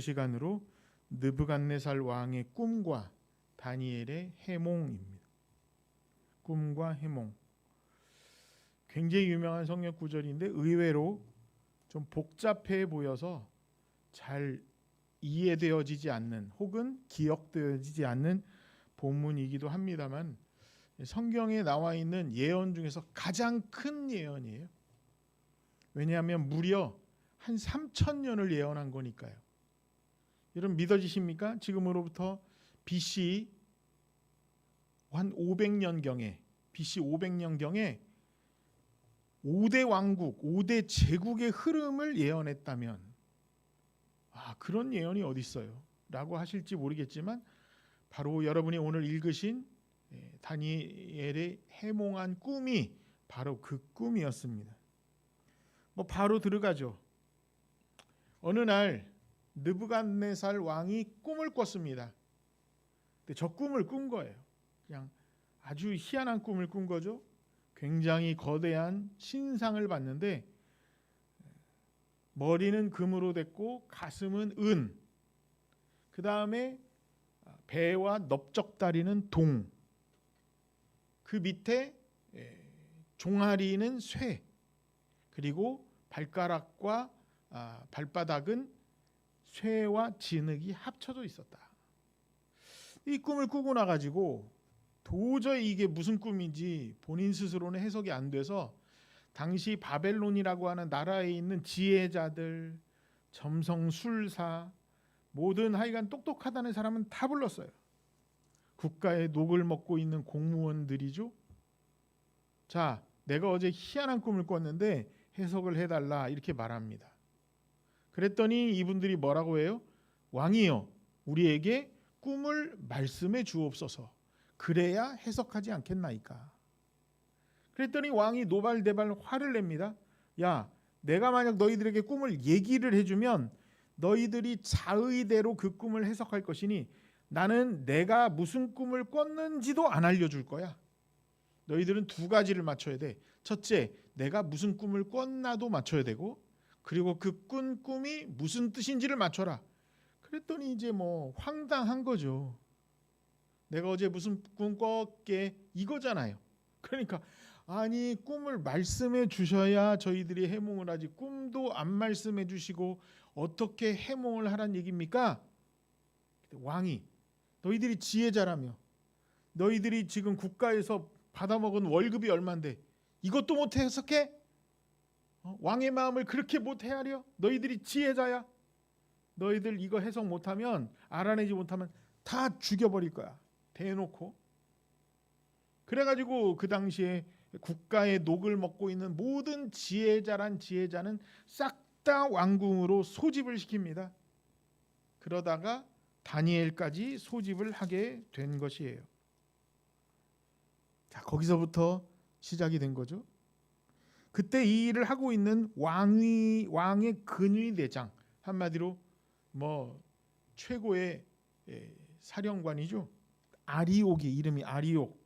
시간으로 느부갓네살 왕의 꿈과 다니엘의 해몽입니다. 꿈과 해몽. 굉장히 유명한 성경 구절인데 의외로 좀 복잡해 보여서 잘 이해되어지지 않는 혹은 기억되어지지 않는 본문이기도 합니다만 성경에 나와 있는 예언 중에서 가장 큰 예언이에요. 왜냐하면 무려 한 3천 년을 예언한 거니까요. 여러분 믿어지십니까? 지금으로부터 BC 한 500년 경에 BC 500년 경에 5대 왕국, 5대 제국의 흐름을 예언했다면 아, 그런 예언이 어디 있어요? 라고 하실지 모르겠지만 바로 여러분이 오늘 읽으신 예, 다니엘의 해몽한 꿈이 바로 그 꿈이었습니다. 뭐 바로 들어가죠. 어느 날 느부갓네살 왕이 꿈을 꿨습니다. 근데 저 꿈을 꾼 거예요. 그냥 아주 희한한 꿈을 꾼 거죠. 굉장히 거대한 신상을 봤는데 머리는 금으로 됐고 가슴은 은. 그 다음에 배와 넓적다리는 동. 그 밑에 예, 종아리는 쇠. 그리고 발가락과 아, 발바닥은 쇠와 진흙이 합쳐져 있었다. 이 꿈을 꾸고 나가지고 도저히 이게 무슨 꿈인지 본인 스스로는 해석이 안 돼서 당시 바벨론이라고 하는 나라에 있는 지혜자들, 점성술사, 모든 하여간 똑똑하다는 사람은 다 불렀어요. 국가의 녹을 먹고 있는 공무원들이죠. 자, 내가 어제 희한한 꿈을 꿨는데 해석을 해달라 이렇게 말합니다. 그랬더니 이분들이 뭐라고 해요? 왕이여, 우리에게 꿈을 말씀해 주옵소서. 그래야 해석하지 않겠나이까. 그랬더니 왕이 노발대발 화를 냅니다. 야, 내가 만약 너희들에게 꿈을 얘기를 해주면 너희들이 자의대로 그 꿈을 해석할 것이니 나는 내가 무슨 꿈을 꿨는지도 안 알려줄 거야. 너희들은 두 가지를 맞춰야 돼. 첫째, 내가 무슨 꿈을 꿨나도 맞춰야 되고, 그리고 그 꾼 꿈이 무슨 뜻인지를 맞춰라. 그랬더니 이제 뭐 황당한 거죠. 내가 어제 무슨 꿈 꿨게 이거잖아요. 그러니까 아니 꿈을 말씀해 주셔야 저희들이 해몽을 하지 꿈도 안 말씀해 주시고 어떻게 해몽을 하란 얘기입니까? 왕이 너희들이 지혜자라며 너희들이 지금 국가에서 받아먹은 월급이 얼만데 이것도 못 해석해? 어? 왕의 마음을 그렇게 못 헤아려? 너희들이 지혜자야? 너희들 이거 해석 못하면 알아내지 못하면 다 죽여버릴 거야. 대놓고. 그래가지고 그 당시에 국가의 녹을 먹고 있는 모든 지혜자란 지혜자는 싹 다 왕궁으로 소집을 시킵니다. 그러다가 다니엘까지 소집을 하게 된 것이에요. 자, 거기서부터 시작이 된 거죠. 그때 이 일을 하고 있는 왕위 왕의 근위 대장 한마디로 뭐 최고의 예, 사령관이죠. 아리옥이 이름이 아리옥.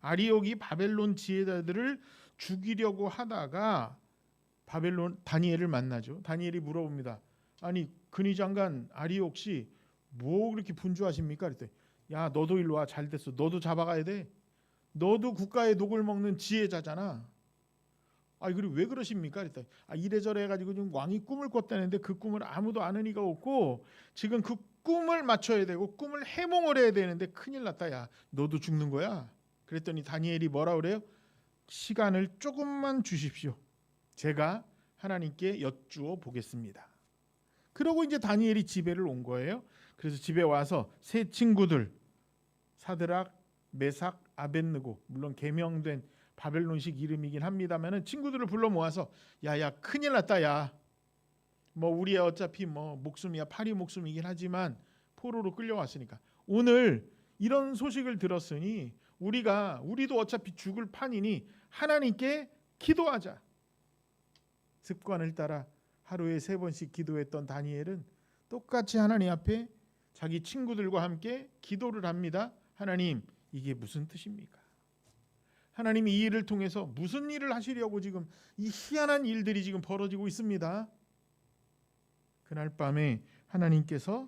아리옥이 바벨론 지혜자들을 죽이려고 하다가 바벨론 다니엘을 만나죠. 다니엘이 물어봅니다. 아니 근위 장관 아리옥 씨 뭐 그렇게 분주하십니까? 그랬더니 야 너도 일로 와 잘 됐어. 너도 잡아가야 돼. 너도 국가의 녹을 먹는 지혜자잖아. 아 그리고 왜 그러십니까? 그랬더니 아 이래저래 해가지고 지금 왕이 꿈을 꿨다는데 그 꿈을 아무도 아는 이가 없고 지금 그 꿈을 맞춰야 되고 꿈을 해몽을 해야 되는데 큰일 났다 야 너도 죽는 거야. 그랬더니 다니엘이 뭐라 그래요? 시간을 조금만 주십시오. 제가 하나님께 여쭈어 보겠습니다. 그러고 이제 다니엘이 집에를 온 거예요. 그래서 집에 와서 세 친구들 사드락, 메삭, 아벤느고 물론 개명된 바벨론식 이름이긴 합니다만은 친구들을 불러 모아서 야야 큰일 났다 야. 뭐 우리 어차피 뭐 목숨이야 파리 목숨이긴 하지만 포로로 끌려왔으니까 오늘 이런 소식을 들었으니 우리가 우리도 어차피 죽을 판이니 하나님께 기도하자. 습관을 따라 하루에 세 번씩 기도했던 다니엘은 똑같이 하나님 앞에 자기 친구들과 함께 기도를 합니다. 하나님, 이게 무슨 뜻입니까? 하나님이 이 일을 통해서 무슨 일을 하시려고 지금 이 희한한 일들이 지금 벌어지고 있습니다. 그날 밤에 하나님께서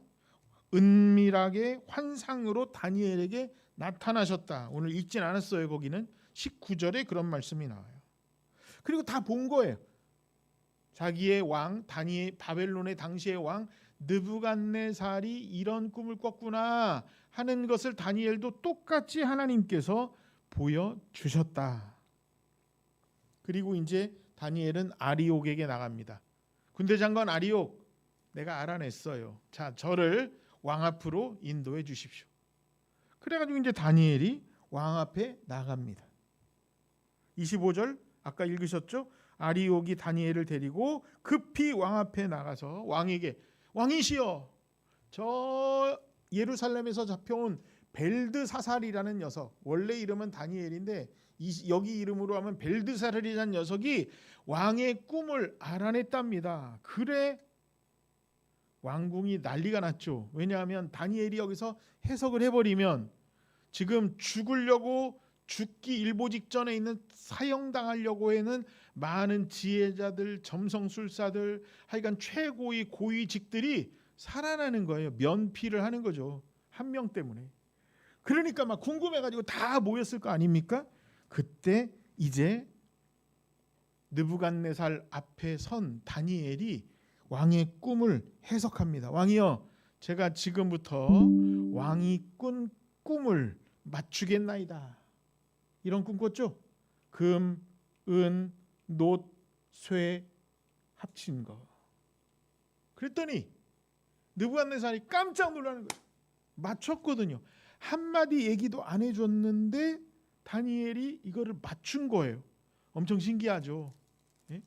은밀하게 환상으로 다니엘에게 나타나셨다. 오늘 읽진 않았어요. 거기는 19절에 그런 말씀이 나와요. 그리고 다 본 거예요. 자기의 왕 다니엘 바벨론의 당시의 왕 느부갓네살이 이런 꿈을 꿨구나 하는 것을 다니엘도 똑같이 하나님께서 보여 주셨다. 그리고 이제 다니엘은 아리옥에게 나갑니다. 군대 장관 아리옥 내가 알아냈어요. 자, 저를 왕 앞으로 인도해 주십시오. 그래가지고 이제 다니엘이 왕 앞에 나갑니다. 25절 아까 읽으셨죠? 아리옥이 다니엘을 데리고 급히 왕 앞에 나가서 왕에게 왕이시여 저 예루살렘에서 잡혀온 벨드사살이라는 녀석 원래 이름은 다니엘인데 이, 여기 이름으로 하면 벨드사살이라는 녀석이 왕의 꿈을 알아냈답니다. 그래 왕궁이 난리가 났죠. 왜냐하면 다니엘이 여기서 해석을 해버리면 지금 죽으려고 죽기 일보 직전에 있는 사형당하려고 하는 많은 지혜자들, 점성술사들, 하여간 최고의 고위직들이 살아나는 거예요. 면피를 하는 거죠. 한 명 때문에. 그러니까 막 궁금해가지고 다 모였을 거 아닙니까? 그때 이제 느부갓네살 앞에 선 다니엘이 왕의 꿈을 해석합니다. 왕이여, 제가 지금부터 왕이 꾼 꿈을 맞추겠나이다. 이런 꿈 꿨죠? 금, 은, 노, 쇠 합친 거. 그랬더니 느부갓네살이 깜짝 놀라는 거예요. 맞췄거든요. 한마디 얘기도 안 해줬는데 다니엘이 이거를 맞춘 거예요. 엄청 신기하죠. 예?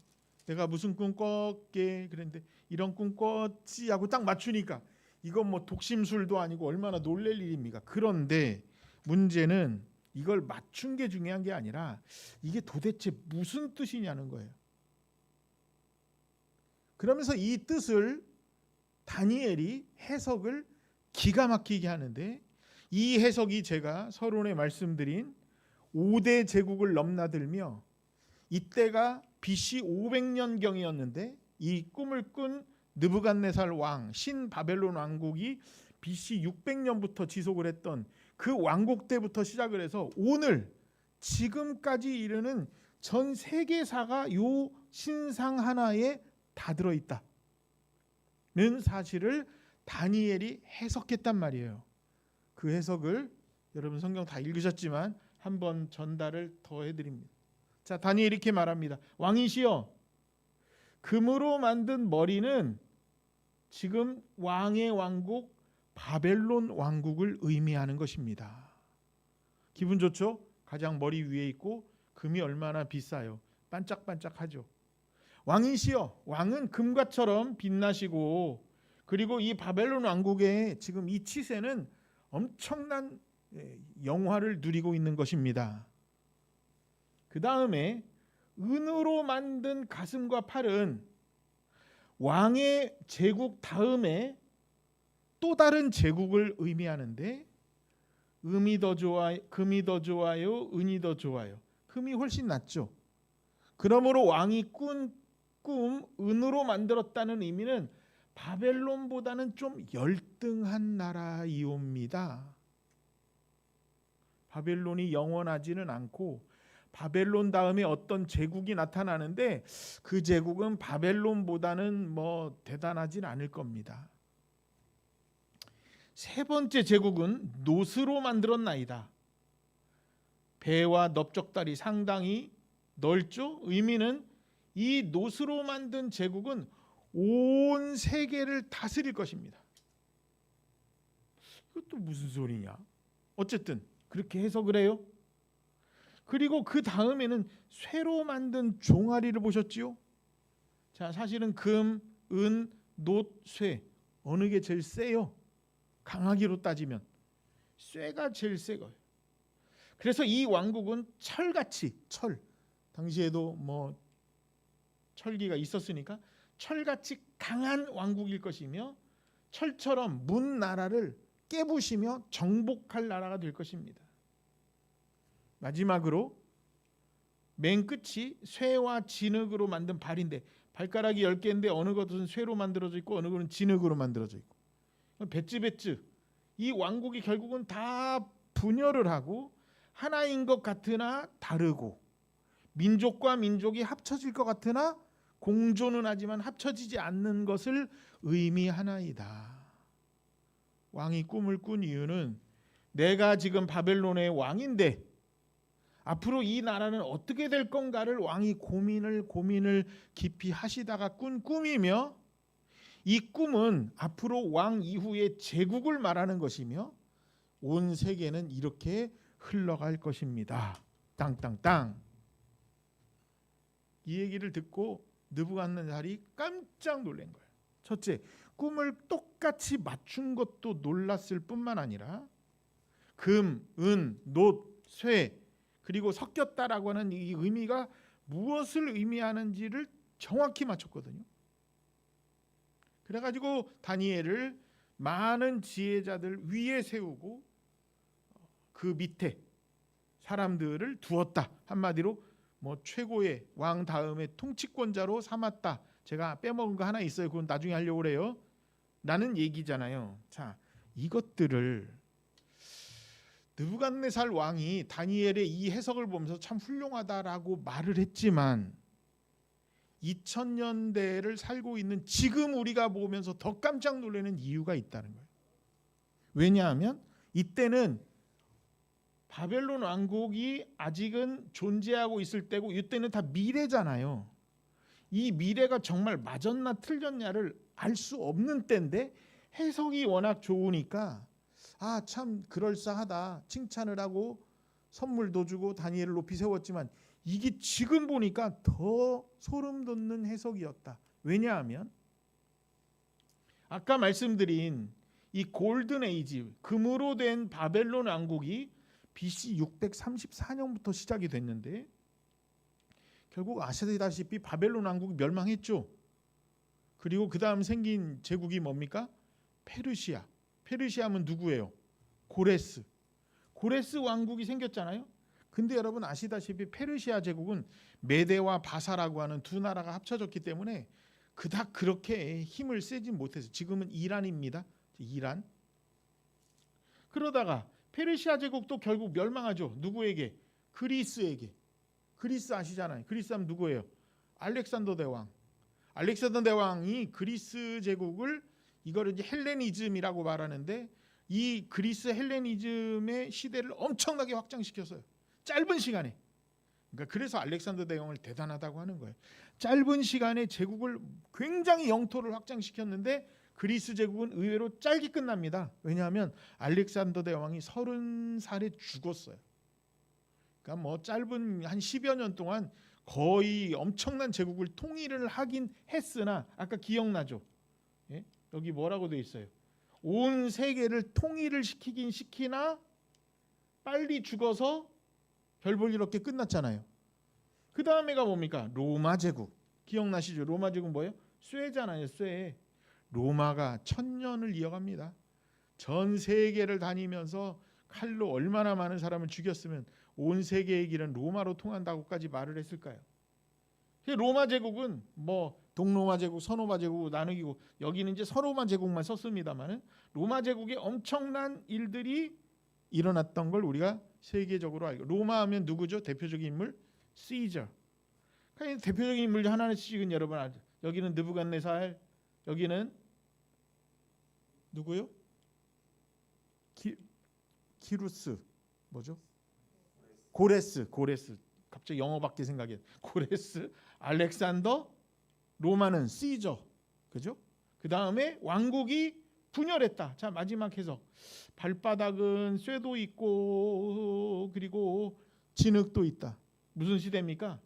내가 무슨 꿈 꿨게 그랬는데 이런 꿈 꿨지 하고 딱 맞추니까 이건 뭐 독심술도 아니고 얼마나 놀랄 일입니까? 그런데 문제는 이걸 맞춘 게 중요한 게 아니라 이게 도대체 무슨 뜻이냐는 거예요. 그러면서 이 뜻을 다니엘이 해석을 기가 막히게 하는데 이 해석이 제가 서론에 말씀드린 5대 제국을 넘나들며 이때가 BC 500년경이었는데 이 꿈을 꾼 느부갓네살 왕 신바벨론 왕국이 BC 600년부터 지속을 했던 그 왕국 때부터 시작을 해서 오늘 지금까지 이르는 전 세계사가 요 신상 하나에 다 들어 있다는 사실을 다니엘이 해석했단 말이에요. 그 해석을 여러분 성경 다 읽으셨지만 한번 전달을 더 해드립니다. 자 다니엘 이렇게 말합니다. 왕이시여 금으로 만든 머리는 지금 왕의 왕국 바벨론 왕국을 의미하는 것입니다. 기분 좋죠? 가장 머리 위에 있고 금이 얼마나 비싸요. 반짝반짝하죠. 왕이시여 왕은 금과처럼 빛나시고 그리고 이 바벨론 왕국의 지금 이 치세는 엄청난 예, 영화를 누리고 있는 것입니다. 그 다음에 은으로 만든 가슴과 팔은 왕의 제국 다음에 또 다른 제국을 의미하는데 음이 더 좋아 금이 더 좋아요, 은이 더 좋아요. 금이 훨씬 낫죠. 그러므로 왕이 꾼 꿈 은으로 만들었다는 의미는 바벨론보다는 좀 열등한 나라이옵니다. 바벨론이 영원하지는 않고 바벨론 다음에 어떤 제국이 나타나는데 그 제국은 바벨론보다는 뭐 대단하진 않을 겁니다. 세 번째 제국은 노스로 만들었나이다. 배와 넓적다리 상당히 넓죠. 의미는 이 노스로 만든 제국은 온 세계를 다스릴 것입니다. 이것도 무슨 소리냐? 어쨌든 그렇게 해석을 해요. 그리고 그 다음에는 쇠로 만든 종아리를 보셨지요? 자, 사실은 금, 은, 노, 쇠 어느 게 제일 세요? 강하기로 따지면 쇠가 제일 세 거예요. 그래서 이 왕국은 철같이 철 당시에도 뭐 철기가 있었으니까 철같이 강한 왕국일 것이며 철처럼 문 나라를 깨부시며 정복할 나라가 될 것입니다. 마지막으로 맨 끝이 쇠와 진흙으로 만든 발인데 발가락이 10개인데 어느 것은 쇠로 만들어져 있고 어느 것은 진흙으로 만들어져 있고 배츠배츠 이 왕국이 결국은 다 분열을 하고 하나인 것 같으나 다르고 민족과 민족이 합쳐질 것 같으나 공존은 하지만 합쳐지지 않는 것을 의미하나이다. 왕이 꿈을 꾼 이유는 내가 지금 바벨론의 왕인데 앞으로 이 나라는 어떻게 될 건가를 왕이 고민을 고민을 깊이 하시다가 꾼 꿈이며 이 꿈은 앞으로 왕 이후의 제국을 말하는 것이며 온 세계는 이렇게 흘러갈 것입니다. 땅땅땅. 이 얘기를 듣고 느부갓네살이 깜짝 놀란 거예요. 첫째, 꿈을 똑같이 맞춘 것도 놀랐을 뿐만 아니라 금, 은, 놋, 쇠 그리고 섞였다라고 하는 이 의미가 무엇을 의미하는지를 정확히 맞췄거든요. 그래가지고 다니엘을 많은 지혜자들 위에 세우고 그 밑에 사람들을 두었다. 한마디로 뭐 최고의 왕 다음에 통치권자로 삼았다. 제가 빼먹은 거 하나 있어요. 그건 나중에 하려고 그래요. 라는 얘기잖아요. 자, 이것들을 느부갓네살 왕이 다니엘의 이 해석을 보면서 참 훌륭하다라고 말을 했지만 2000년대를 살고 있는 지금 우리가 보면서 더 깜짝 놀라는 이유가 있다는 거예요. 왜냐하면 이때는 바벨론 왕국이 아직은 존재하고 있을 때고 이때는 다 미래잖아요. 이 미래가 정말 맞았나 틀렸냐를 알 수 없는 때인데 해석이 워낙 좋으니까 아 참 그럴싸하다 칭찬을 하고 선물도 주고 다니엘을 높이 세웠지만 이게 지금 보니까 더 소름 돋는 해석이었다. 왜냐하면 아까 말씀드린 이 골든 에이지 금으로 된 바벨론 왕국이 BC 634년부터 시작이 됐는데 결국 아시다시피 바벨론 왕국이 멸망했죠. 그리고 그 다음 생긴 제국이 뭡니까? 페르시아. 페르시아면 누구예요? 고레스. 고레스 왕국이 생겼잖아요. 근데 여러분 아시다시피 페르시아 제국은 메데와 바사라고 하는 두 나라가 합쳐졌기 때문에 그닥 그렇게 힘을 세지 못해서 지금은 이란입니다. 이란. 그러다가 페르시아 제국도 결국 멸망하죠. 누구에게? 그리스에게. 그리스 아시잖아요. 그리스 하면 누구예요? 알렉산더 대왕. 알렉산더 대왕이 그리스 제국을 이거를 이제 헬레니즘이라고 말하는데 이 그리스 헬레니즘의 시대를 엄청나게 확장시켰어요. 짧은 시간에. 그러니까 그래서 알렉산더 대왕을 대단하다고 하는 거예요. 짧은 시간에 제국을 굉장히 영토를 확장시켰는데 그리스 제국은 의외로 짧게 끝납니다. 왜냐하면 알렉산더 대왕이 서른 살에 죽었어요. 그러니까 뭐 짧은 한 10여 년 동안 거의 엄청난 제국을 통일을 하긴 했으나 아까 기억나죠? 예? 여기 뭐라고 돼 있어요? 온 세계를 통일을 시키긴 시키나 빨리 죽어서 별 볼 일 없게 끝났잖아요. 그 다음에가 뭡니까? 로마 제국. 기억나시죠? 로마 제국 뭐예요? 쇠잖아요, 쇠. 로마가 천년을 이어갑니다. 전 세계를 다니면서 칼로 얼마나 많은 사람을 죽였으면 온 세계의 길은 로마로 통한다고까지 말을 했을까요? 로마 제국은 뭐 동로마 제국, 서로마 제국 나누기고 여기는 이제 서로마 제국만 썼습니다만은 로마 제국의 엄청난 일들이 일어났던 걸 우리가 세계적으로 알고 로마 하면 누구죠? 대표적인 인물 시저. 그러니까 대표적인 인물 하나씩은 여러분 알죠. 여기는 느부갓네살, 여기는 누구요? 기, 기루스 뭐죠? 고레스, 고레스. 갑자기 영어밖에 생각이 안 고레스, 알렉산더, 로마는 시저. 그죠? 그 다음에 왕국이 분열했다. 자 마지막 해석. 발바닥은 쇠도 있고 그리고 진흙도 있다. 무슨 시대입니까?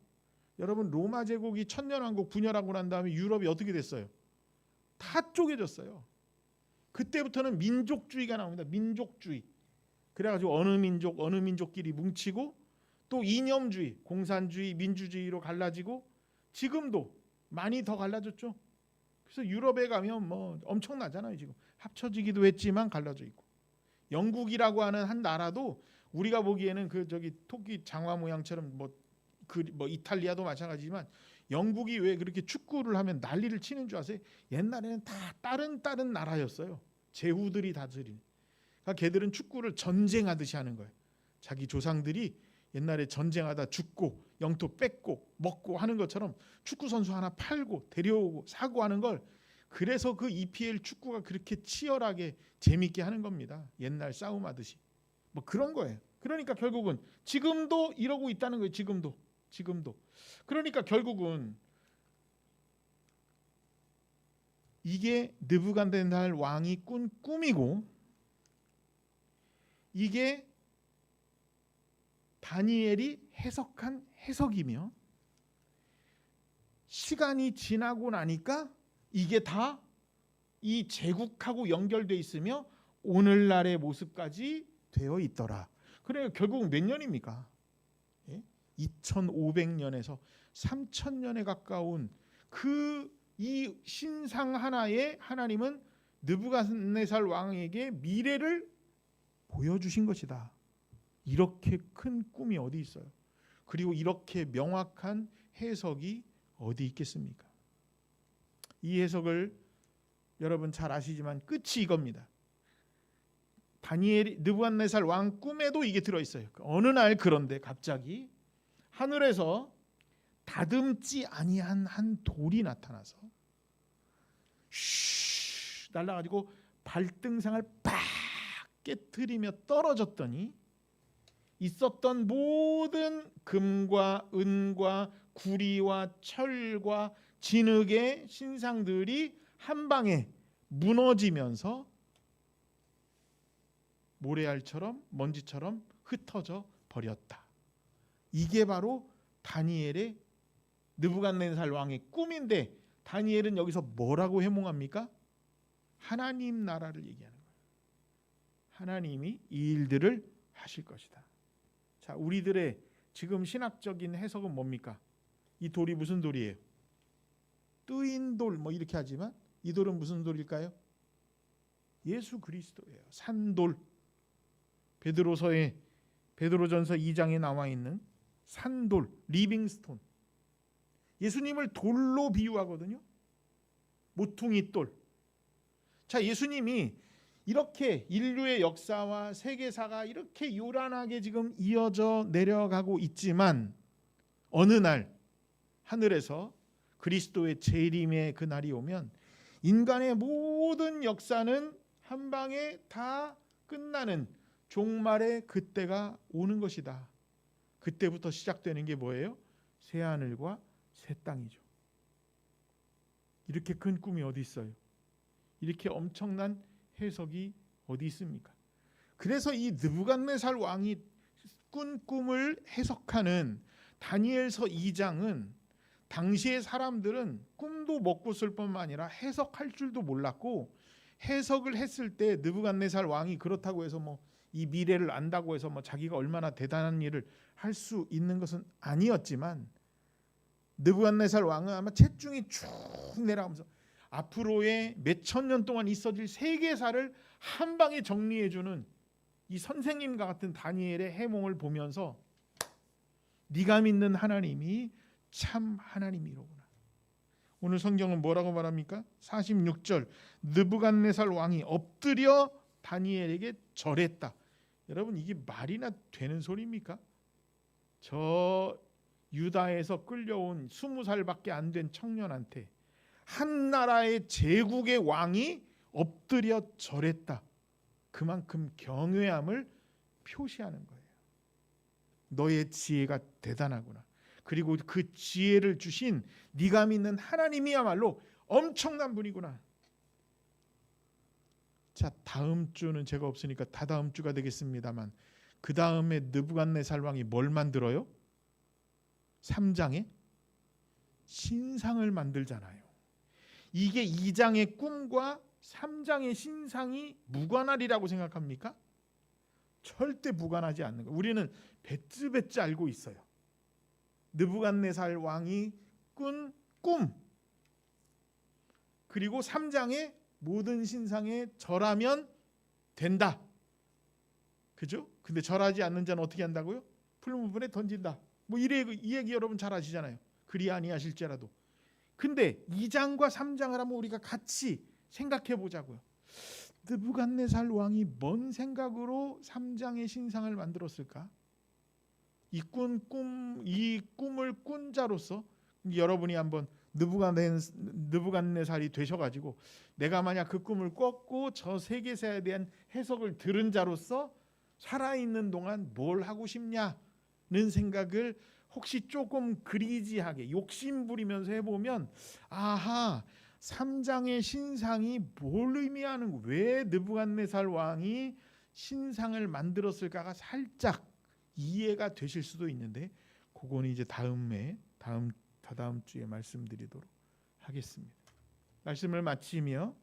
여러분 로마 제국이 천년 왕국 분열하고 난 다음에 유럽이 어떻게 됐어요? 다 쪼개졌어요. 그때부터는 민족주의가 나옵니다. 민족주의. 그래가지고 어느 민족 어느 민족끼리 뭉치고 또 이념주의, 공산주의, 민주주의로 갈라지고 지금도 많이 더 갈라졌죠. 그래서 유럽에 가면 뭐 엄청나잖아요. 지금 합쳐지기도 했지만 갈라져 있고 영국이라고 하는 한 나라도 우리가 보기에는 그 저기 토끼 장화 모양처럼 뭐그뭐 이탈리아도 마찬가지지만 영국이 왜 그렇게 축구를 하면 난리를 치는 줄 아세요? 옛날에는 다 다른 다른 나라였어요. 제후들이 다스린. 그러니까 걔들은 축구를 전쟁하듯이 하는 거예요. 자기 조상들이 옛날에 전쟁하다 죽고 영토 뺏고 먹고 하는 것처럼 축구 선수 하나 팔고 데려오고 사고 하는 걸 그래서 그 EPL 축구가 그렇게 치열하게 재밌게 하는 겁니다. 옛날 싸움하듯이 뭐 그런 거예요. 그러니까 결국은 지금도 이러고 있다는 거예요. 지금도 지금도 그러니까 결국은 이게 느부갓네살 왕이 꾼 꿈이고 이게 다니엘이 해석한 해석이며 시간이 지나고 나니까 이게 다 이 제국하고 연결돼 있으며 오늘날의 모습까지 되어 있더라. 그래 결국 몇 년입니까? 예? 2,500년에서 3,000년에 가까운 그 이 신상 하나에 하나님은 느부갓네살 왕에게 미래를 보여주신 것이다. 이렇게 큰 꿈이 어디 있어요? 그리고 이렇게 명확한 해석이 어디 있겠습니까? 이 해석을 여러분 잘 아시지만 끝이 이겁니다. 다니엘이 느부갓네살 왕 꿈에도 이게 들어 있어요. 어느 날 그런데 갑자기 하늘에서 다듬지 아니한 한 돌이 나타나서 슈 날라가지고 발등상을 팍 깨뜨리며 떨어졌더니 있었던 모든 금과 은과 구리와 철과 진흙의 신상들이 한 방에 무너지면서 모래알처럼 먼지처럼 흩어져 버렸다. 이게 바로 다니엘의 느부갓네살 왕의 꿈인데 다니엘은 여기서 뭐라고 해몽합니까? 하나님 나라를 얘기하는 거예요. 하나님이 이 일들을 하실 것이다. 자, 우리들의 지금 신학적인 해석은 뭡니까? 이 돌이 무슨 돌이에요? 뜨인 돌 뭐 이렇게 하지만 이 돌은 무슨 돌일까요? 예수 그리스도예요. 산돌. 베드로서의 베드로전서 2장에 나와 있는 산돌, 리빙스톤. 예수님을 돌로 비유하거든요. 모퉁이 돌. 자, 예수님이 이렇게 인류의 역사와 세계사가 이렇게 요란하게 지금 이어져 내려가고 있지만 어느 날 하늘에서 그리스도의 재림의 그 날이 오면 인간의 모든 역사는 한 방에 다 끝나는 종말의 그때가 오는 것이다. 그때부터 시작되는 게 뭐예요? 새 하늘과 새 땅이죠. 이렇게 큰 꿈이 어디 있어요? 이렇게 엄청난 해석이 어디 있습니까? 그래서 이 느부갓네살 왕이 꾼 꿈을 해석하는 다니엘서 2장은 당시의 사람들은 꿈도 먹고 쓸 뿐만 아니라 해석할 줄도 몰랐고 해석을 했을 때 느부갓네살 왕이 그렇다고 해서 뭐 이 미래를 안다고 해서 뭐 자기가 얼마나 대단한 일을 할 수 있는 것은 아니었지만 느부갓네살 왕은 아마 채중이 쭉 내려가면서 앞으로의 몇 천 년 동안 있어질 세계사를 한 방에 정리해 주는 이 선생님과 같은 다니엘의 해몽을 보면서 네가 믿는 하나님이 참 하나님이로구나. 오늘 성경은 뭐라고 말합니까? 46절 느부갓네살 왕이 엎드려 다니엘에게 절했다. 여러분 이게 말이나 되는 소리입니까? 저 유다에서 끌려온 스무 살밖에 안 된 청년한테 한 나라의 제국의 왕이 엎드려 절했다. 그만큼 경외함을 표시하는 거예요. 너의 지혜가 대단하구나. 그리고 그 지혜를 주신 네가 믿는 하나님이야말로 엄청난 분이구나. 자, 다음 주는 제가 없으니까 다다음 주가 되겠습니다만 그 다음에 느부갓네살 왕이 뭘 만들어요? 3장에 신상을 만들잖아요. 이게 2장의 꿈과 3장의 신상이 무관하리라고 생각합니까? 절대 무관하지 않는 거. 우리는 배쯔배쯔 알고 있어요. 느부갓네살 왕이 꾼 꿈. 그리고 3장의 모든 신상에 절하면 된다. 그죠? 근데 절하지 않는 자는 어떻게 한다고요? 풀무분에 던진다. 뭐 이래 이 얘기 여러분 잘 아시잖아요. 그리 아니하실지라도. 근데 2장과 3장을 한번 우리가 같이 생각해 보자고요. 느부갓네살 왕이 뭔 생각으로 3장의 신상을 만들었을까? 이 꿈, 꿈, 이 꿈을 꾼 자로서 여러분이 한번 느부갓네, 느부갓네살이 되셔가지고 내가 만약 그 꿈을 꿨고 저 세계사에 대한 해석을 들은 자로서 살아있는 동안 뭘 하고 싶냐는 생각을 혹시 조금 그리지하게 욕심 부리면서 해보면 아하 3장의 신상이 뭘 의미하는 거? 왜 느부갓네살 왕이 신상을 만들었을까가 살짝 이해가 되실 수도 있는데 그거는 이제 다음에 다음 다다음 주에 말씀드리도록 하겠습니다. 말씀을 마치며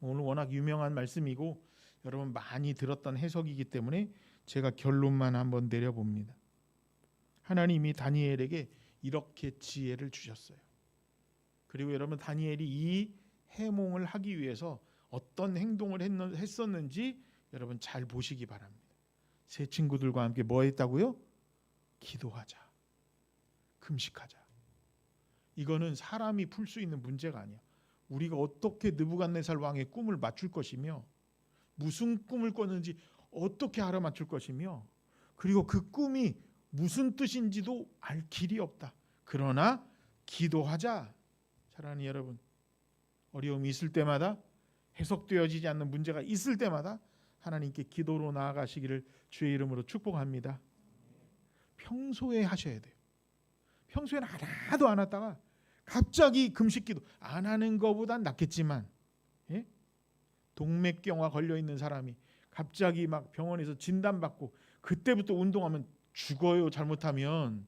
오늘 워낙 유명한 말씀이고 여러분 많이 들었던 해석이기 때문에 제가 결론만 한번 내려봅니다. 하나님이 다니엘에게 이렇게 지혜를 주셨어요. 그리고 여러분 다니엘이 이 해몽을 하기 위해서 어떤 행동을 했었는지 여러분 잘 보시기 바랍니다. 세 친구들과 함께 뭐 했다고요? 기도하자. 금식하자. 이거는 사람이 풀 수 있는 문제가 아니야. 우리가 어떻게 느부갓네살 왕의 꿈을 맞출 것이며 무슨 꿈을 꿨는지 어떻게 알아맞출 것이며 그리고 그 꿈이 무슨 뜻인지도 알 길이 없다. 그러나 기도하자. 사랑하는 여러분, 어려움이 있을 때마다 해석되어지지 않는 문제가 있을 때마다 하나님께 기도로 나아가시기를 주의 이름으로 축복합니다. 평소에 하셔야 돼요. 평소에는 하나도 안 하다가 갑자기 금식기도 안 하는 것보단 낫겠지만 예? 동맥경화 걸려 있는 사람이 갑자기 막 병원에서 진단받고 그때부터 운동하면 죽어요 잘못하면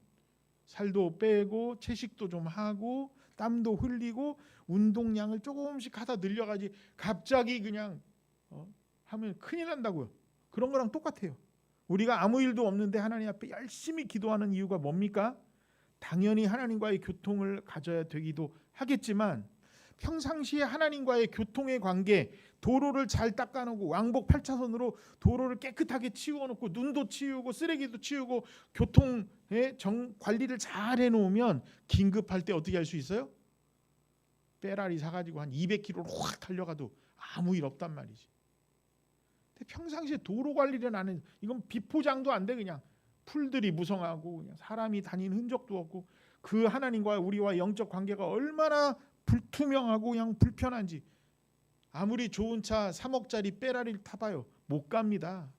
살도 빼고 채식도 좀 하고 땀도 흘리고 운동량을 조금씩 하다 늘려가지 갑자기 그냥 어? 하면 큰일 난다고요. 그런 거랑 똑같아요. 우리가 아무 일도 없는데 하나님 앞에 열심히 기도하는 이유가 뭡니까? 당연히 하나님과의 교통을 가져야 되기도 하겠지만 평상시에 하나님과의 교통의 관계, 도로를 잘 닦아놓고 왕복 8차선으로 도로를 깨끗하게 치워놓고 눈도 치우고 쓰레기도 치우고 교통의 정 관리를 잘 해놓으면 긴급할 때 어떻게 할 수 있어요? 페라리 사가지고 한 200km로 확 달려가도 아무 일 없단 말이지. 평상시에 도로 관리를 안 해. 이건 비포장도 안 돼 그냥 풀들이 무성하고 사람이 다니는 흔적도 없고 그 하나님과 우리와 영적 관계가 얼마나 불투명하고 그냥 불편한지 아무리 좋은 차 3억짜리 빼라리를 타봐요 못 갑니다.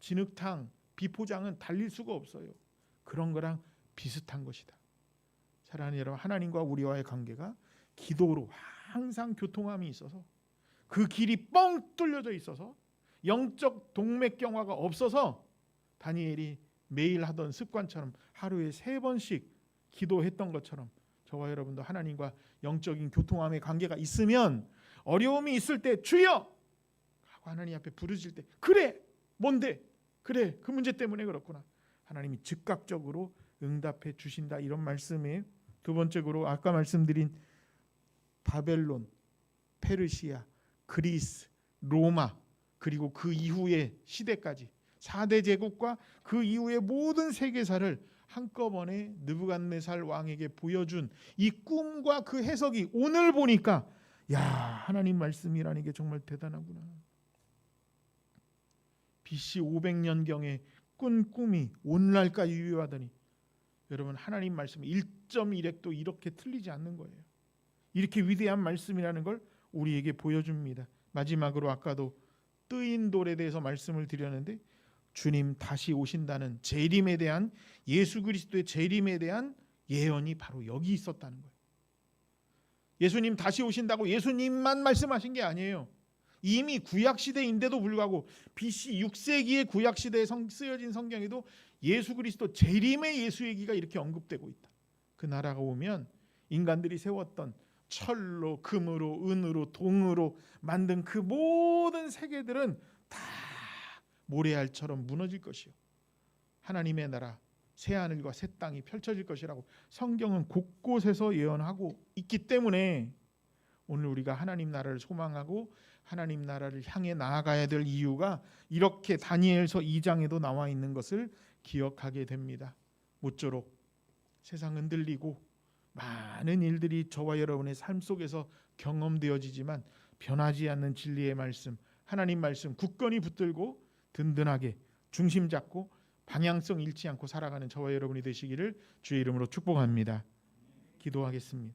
진흙탕 비포장은 달릴 수가 없어요. 그런 거랑 비슷한 것이다. 사랑하는 여러분 하나님과 우리와의 관계가 기도로 항상 교통함이 있어서 그 길이 뻥 뚫려져 있어서 영적 동맥경화가 없어서 다니엘이 매일 하던 습관처럼 하루에 세 번씩 기도했던 것처럼 저와 여러분도 하나님과 영적인 교통함의 관계가 있으면 어려움이 있을 때 주여! 하고 하나님 앞에 부르실 때 그래! 뭔데? 그래! 그 문제 때문에 그렇구나. 하나님이 즉각적으로 응답해 주신다. 이런 말씀에 두 번째로 아까 말씀드린 바벨론, 페르시아, 그리스, 로마 그리고 그 이후의 시대까지 4대 제국과 그 이후의 모든 세계사를 한꺼번에 느부갓네살 왕에게 보여준 이 꿈과 그 해석이 오늘 보니까 야 하나님 말씀이라는 게 정말 대단하구나. BC 500년경에 꾼 꿈이 오늘날까지 유효하다니 여러분 하나님 말씀 1.1핵도 이렇게 틀리지 않는 거예요. 이렇게 위대한 말씀이라는 걸 우리에게 보여줍니다. 마지막으로 아까도 뜨인 돌에 대해서 말씀을 드렸는데 주님 다시 오신다는 재림에 대한 예수 그리스도의 재림에 대한 예언이 바로 여기 있었다는 거예요. 예수님 다시 오신다고 예수님만 말씀하신 게 아니에요. 이미 구약 시대인데도 불구하고 BC 6세기의 구약 시대에 쓰여진 성경에도 예수 그리스도 재림의 예수 얘기가 이렇게 언급되고 있다. 그 나라가 오면 인간들이 세웠던 철로 금으로 은으로 동으로 만든 그 모든 세계들은 다 모래알처럼 무너질 것이요. 하나님의 나라 새 하늘과 새 땅이 펼쳐질 것이라고 성경은 곳곳에서 예언하고 있기 때문에 오늘 우리가 하나님 나라를 소망하고 하나님 나라를 향해 나아가야 될 이유가 이렇게 다니엘서 2장에도 나와 있는 것을 기억하게 됩니다. 모쪼록 세상 흔들리고 많은 일들이 저와 여러분의 삶 속에서 경험되어지지만 변하지 않는 진리의 말씀, 하나님 말씀 굳건히 붙들고 든든하게 중심 잡고 방향성 잃지 않고 살아가는 저와 여러분이 되시기를 주의 이름으로 축복합니다. 기도하겠습니다.